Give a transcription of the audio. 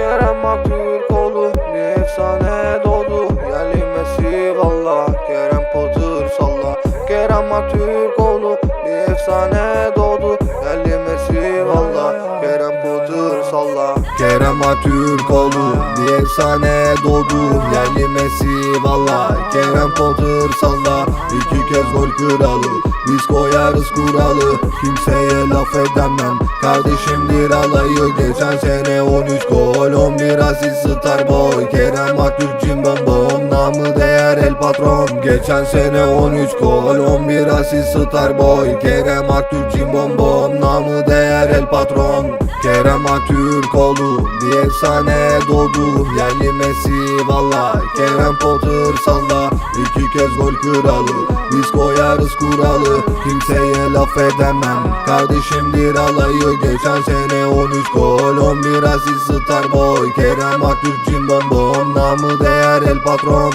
Kerem Aktürkoğlu bir efsane doğdu Yerli valla Kerem Potter salla. Kerem Aktürkoğlu bir efsane doğdu Yerli valla Kerem Potter salla. Kerem Aktürkoğlu bir efsane doğdu Yerli Messi valla Kerem Potter salla. İki kez gol kralı biz koyarız kuralı. Kimseye laf edemem Kardeşimdir alayı Geçen sene 13 gol 11 asist Starboy Kerem Aktürk cimbom bom Namı değer el patron. Geçen sene 13 gol 11 asist Starboy Kerem Aktürk cimbom bom Namı değer el patron. Kerem Aktürkoğlu bir efsane doğdu. Yerli Messi valla Kerem Potter salla İki kez gol kralı Biz koyarız kuralı. Kimseye laf edemem. Kardeşimdir alayı Geçen sene 13 gol 11 asist Starboy Kerem Aktürk cimbom bom Namı değer el patron